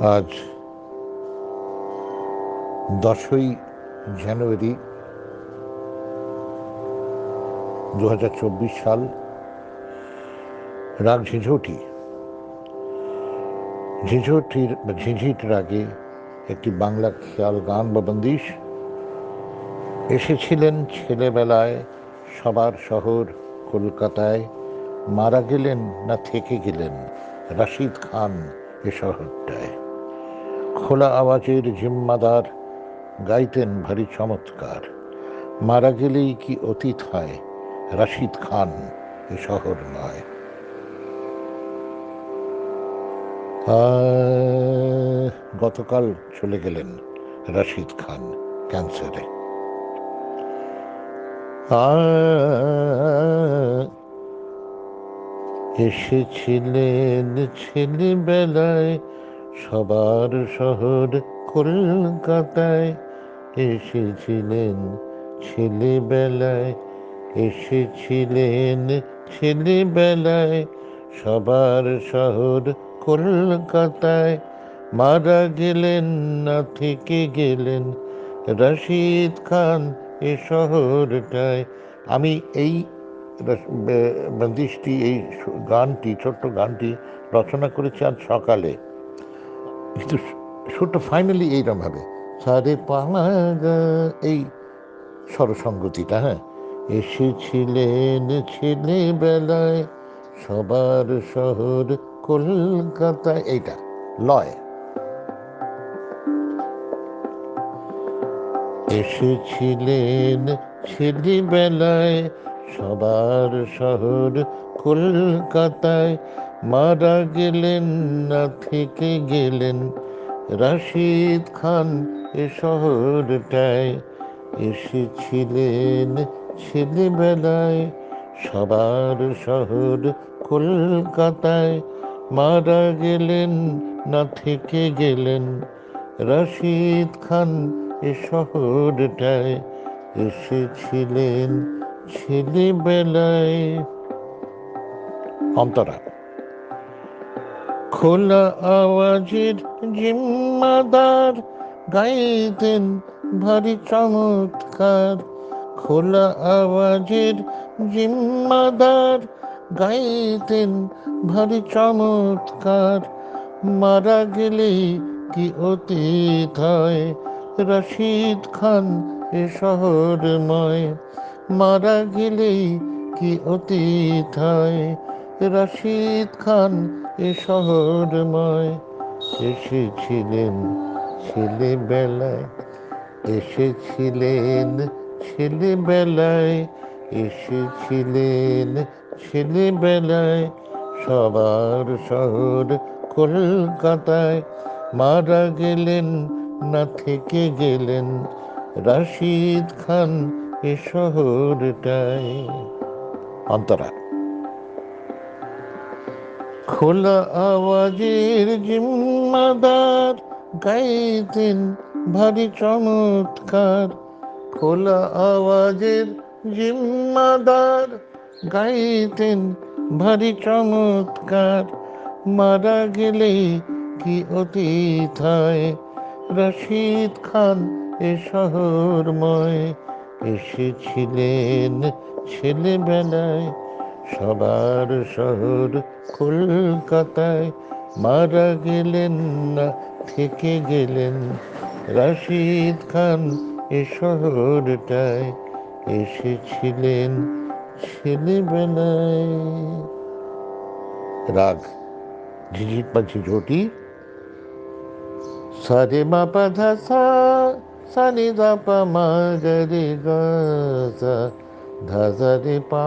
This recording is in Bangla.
আজ দশই জানুয়ারি দু হাজার চব্বিশ সাল, রাগ ঝিঝটি। ঝিঝটির ঝিঝিট রাগে একটি বাংলা খেয়াল গান বা বন্দিশ। এসেছিলেন ছেলেবেলায় সবার শহর কলকাতায়, মারা গেলেন না থেকে গেলেন রাশিদ খান এ শহরটায়। খোলা আওয়াজের জিম্মাদার, গাইতেন ভারী চমৎকার। মারা গেলেই কি অতীত হয়, রাশিদ খান এ শহর নয়। গতকাল চলে গেলেন রাশিদ খান ক্যান্সারে। এসেছিলেন ছেলেবেলায় সবার শহর কলকাতায় এসেছিলেন ছেলেবেলায় এসেছিলেন ছেলেবেলায়। সবার শহর কলকাতায় মারা গেলেন, না থেকে গেলেন। রশিদ খান এ শহরটায়। আমি এই বন্দিশটি এই গানটি, ছোট্ট গানটি রচনা করেছি আজ সকালে। কিন্তু সুরটা ফাইনালি এইরকম ভাবে সারে পাগা এই স্বরসঙ্গতিটা হ্যাঁ? এসেছিলেন ছেলেবেলায় সবার শহর কলকাতায় এইটা, লয়। এসেছিলেন ছেলেবেলায় সবার শহর কলকাতায় মারা গেলেন না থেকে গেলেন। রাশিদ খান এ শহরটায় এসেছিলেন ছেলেবেলায়। সবার শহর কলকাতায় মারা গেলেন না থেকে গেলেন। রশিদ খান এ শহরটায় এসেছিলেন ছেলেবেলায়। অন্তরা। খোলা আওয়াজের জিম্মাদার, গাইতেন ভারী চমৎকার। খোলা আওয়াজের জিম্মাদার, গাইতেন ভারী চমৎকার। মারা গেলে কি অতীত হয়? রশিদ খান এ শহরময়। মারা গেলেই কি অতীত হয়? রশিদ খান, এ শহরময়। এসেছিলেন ছেলেবেলায় এসেছিলেন ছেলেবেলায় এসেছিলেন ছেলেবেলায়। সবার শহর কলকাতায়, মারা গেলেন না থেকে গেলেন। রাশিদ খান, এ শহরটায়। অন্তরা। খোলা আওয়াজের জিম্মাদার, গাইতেন ভারী চমৎকার। খোলা আওয়াজের জিম্মাদার, গাইতেন ভারী চমৎকার। মারা গেলে কি অতীত হয় রশিদ খান এ শহরময় এসেছিলেন ছেলেবেলায়। সবার শহর কলকাতায় মারা গেলেন না, থেকে গেলেন। রাশিদ খান এ শহরটায় এসেছিলেন ছেলেবেলায়। রাগ ঝিঝিট বা ঝিঝটি সারে মা পা ধা সা সা নি দা পা মা গা গা पा